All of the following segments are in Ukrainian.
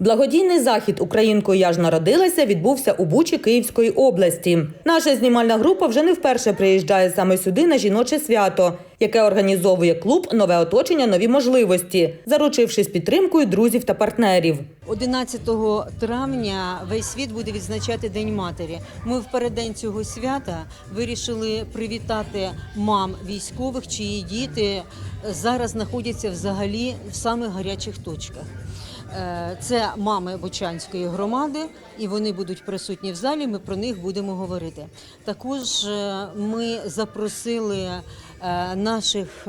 Благодійний захід Українкою я ж народилася відбувся у Бучі Київської області. Наша знімальна група вже не вперше приїжджає саме сюди на жіноче свято, яке організовує клуб Нове оточення, нові можливості, заручившись підтримкою друзів та партнерів. 11 травня весь світ буде відзначати День матері. Ми в переддень цього свята вирішили привітати мам військових, чиї діти зараз знаходяться взагалі в самих гарячих точках. Е, Це мами Бучанської громади, і вони будуть присутні в залі. Ми про них будемо говорити. Також е, ми запросили е, наших.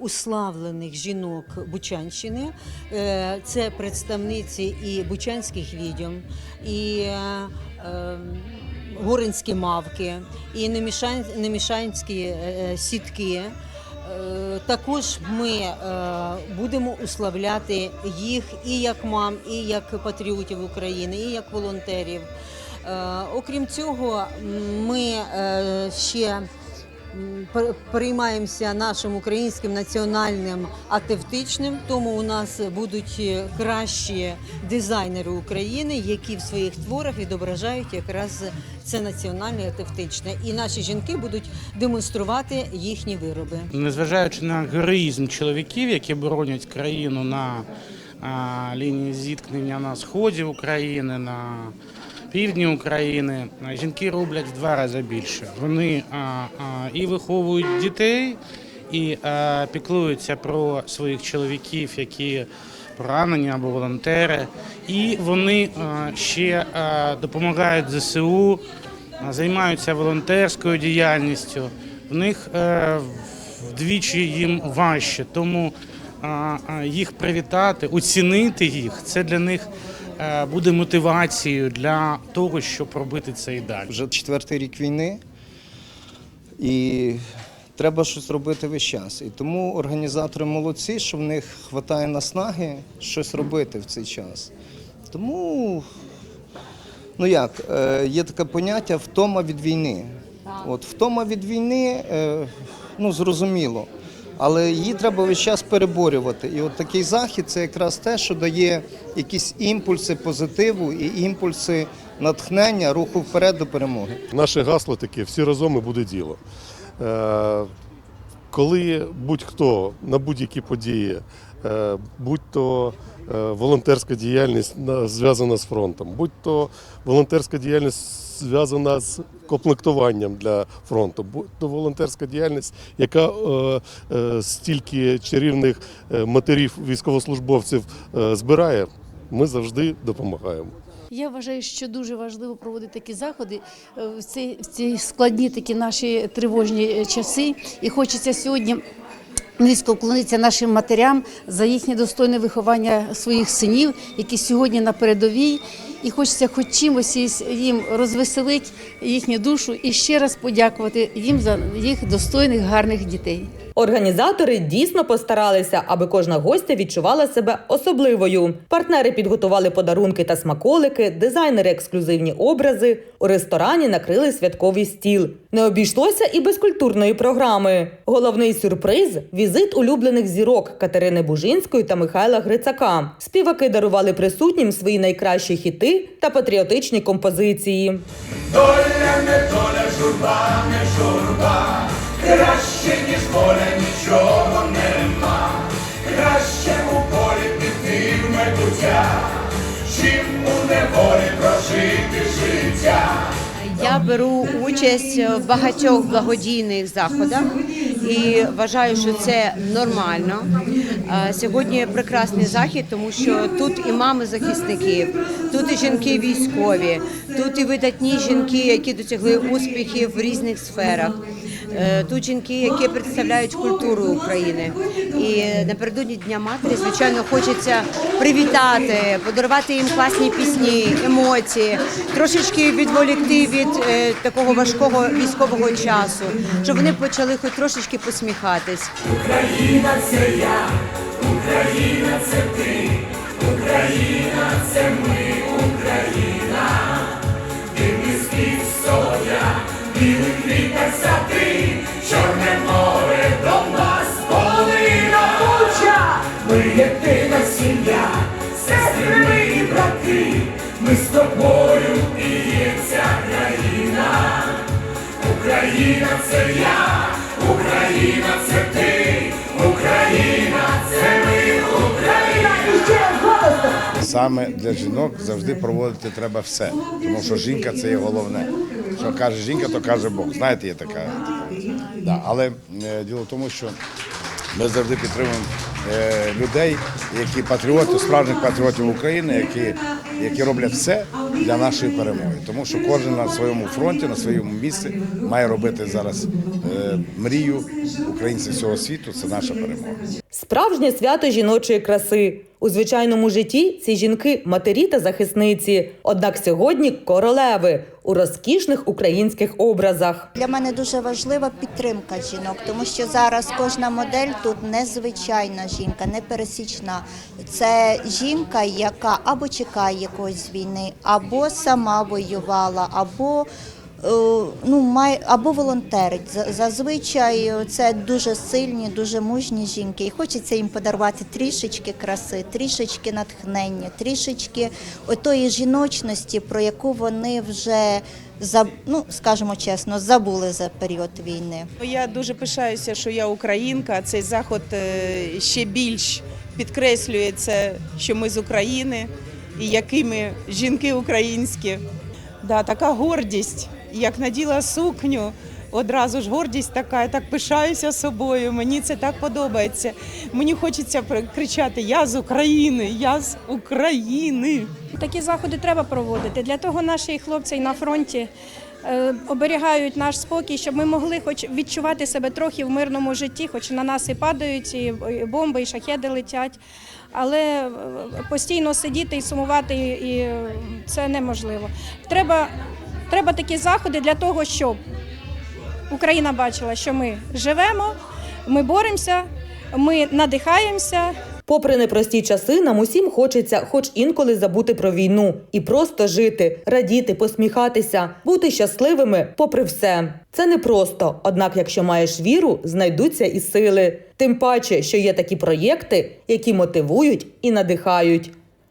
уславлених жінок Бучанщини. Це представниці і Бучанських відьом, і Горинські мавки, і Немішанські сітки. Е, Також ми е, будемо уславляти їх і як мам, і як патріотів України, і як волонтерів. Е, Окрім цього, ми ще переймаємося нашим українським національним атевтичним. Тому у нас будуть е, кращі дизайнери України, які в своїх творах відображають якраз це національне атевтичне. І наші жінки будуть демонструвати їхні вироби. Незважаючи на героїзм чоловіків, які боронять країну на лінії зіткнення на сході України, на півдні України, жінки роблять в два рази більше. Вони а, а, і виховують дітей, і а, піклуються про своїх чоловіків, які поранені або волонтери, і вони а, ще а, допомагають ЗСУ, а, займаються волонтерською діяльністю. В них е, вдвічі їм важче, тому а, а, їх привітати, оцінити їх це для них буде мотивацією для того, щоб робити це і далі. Вже четвертий рік війни, і треба щось робити весь час. І тому організатори молодці, що в них вистачає наснаги щось робити в цей час. Тому, ну як, е, є таке поняття втома від війни. От втома від війни, е, ну зрозуміло. Але її треба весь час переборювати. І от такий захід це якраз те, що дає якісь імпульси позитиву і імпульси натхнення руху вперед до перемоги. Наше гасло таке всі разом і буде діло. Е, коли будь-хто на будь-які події, будь-то е, волонтерська діяльність на- зв'язана з фронтом, будь-то волонтерська діяльність зв'язана з комплектуванням для фронту, будь-то волонтерська діяльність, яка е, е, стільки чарівних е, матерів військовослужбовців е, збирає, ми завжди допомагаємо. Я вважаю, що дуже важливо проводити такі заходи е, в ці, в ці складні такі наші тривожні е, часи. І хочеться сьогодні низько вклониться нашим матерям за їхнє достойне виховання своїх синів, які сьогодні на передовій. І хочеться хоч чимось їм розвеселити їхню душу і ще раз подякувати їм за їх достойних гарних дітей. Організатори дійсно постаралися, аби кожна гостя відчувала себе особливою. Партнери підготували подарунки та смаколики, дизайнери ексклюзивні образи. У ресторані накрили святковий стіл. Не обійшлося і без культурної програми. Головний сюрприз візит улюблених зірок Катерини Бужинської та Михайла Грицака. Співаки дарували присутнім свої найкращі хіти та патріотичні композиції. Доля не доля, журба не журба, краще, ніж воля, нічого нема, краще у полі піти в майбуття, чим у неволі прожити життя. Я беру участь в багатьох благодійних заходах і вважаю, що це нормально. Сьогодні прекрасний захід, тому що тут і мами захисників, тут і жінки військові, тут і видатні жінки, які досягли успіхів в різних сферах. Е, Тут жінки, які представляють культуру України, і напередодні Дня матері, звичайно, хочеться привітати, подарувати їм класні пісні, емоції, трошечки відволікти від е, такого важкого військового часу, щоб вони почали хоч трошечки посміхатись. Україна це я, Україна це ти, Україна це ми з тобою і є вся країна, Україна це я, Україна це ти, Україна це ми, Україна. Саме для жінок завжди проводити треба все, тому що жінка це є головне. Що каже жінка, то каже Бог. Знаєте, є така. така. Да. Але е, діло в тому, що ми завжди підтримуємо людей, які патріоти, справжніх патріотів України, які, які роблять все для нашої перемоги. Тому що кожен на своєму фронті, на своєму місці має робити зараз е, мрію українців всього світу. Це наша перемога. Справжнє свято жіночої краси. У звичайному житті ці жінки матері та захисниці. Однак сьогодні королеви у розкішних українських образах. Для мене дуже важлива підтримка жінок, тому що зараз кожна модель тут незвичайна жінка, не пересічна. Це жінка, яка або чекає якоїсь війни, або сама воювала, або ну, має або волонтерить. Зазвичай це дуже сильні, дуже мужні жінки. І хочеться їм подарувати трішечки краси, трішечки натхнення, трішечки отої жіночності, про яку вони вже за ну скажімо чесно, забули за період війни. Я дуже пишаюся, що я українка. Цей заход е, ще більш підкреслює це, що ми з України і якими жінки українські. Да, така гордість, як наділа сукню. Одразу ж гордість така, я так пишаюся собою. Мені це так подобається. Мені хочеться кричати: Я з України, я з України. Такі заходи треба проводити. Для того наші хлопці на фронті е, оберігають наш спокій, щоб ми могли хоч відчувати себе трохи в мирному житті, хоч на нас і падають, і бомби, і шахеди летять. Але е, постійно сидіти і сумувати, і це неможливо. Треба, треба такі заходи для того, щоб Україна бачила, що ми живемо, ми боремося, ми надихаємося. Попри непрості часи, нам усім хочеться, хоч інколи забути про війну і просто жити, радіти, посміхатися, бути щасливими, попри все. Це непросто. Однак, якщо маєш віру, знайдуться і сили. Тим паче, що є такі проєкти, які мотивують і надихають.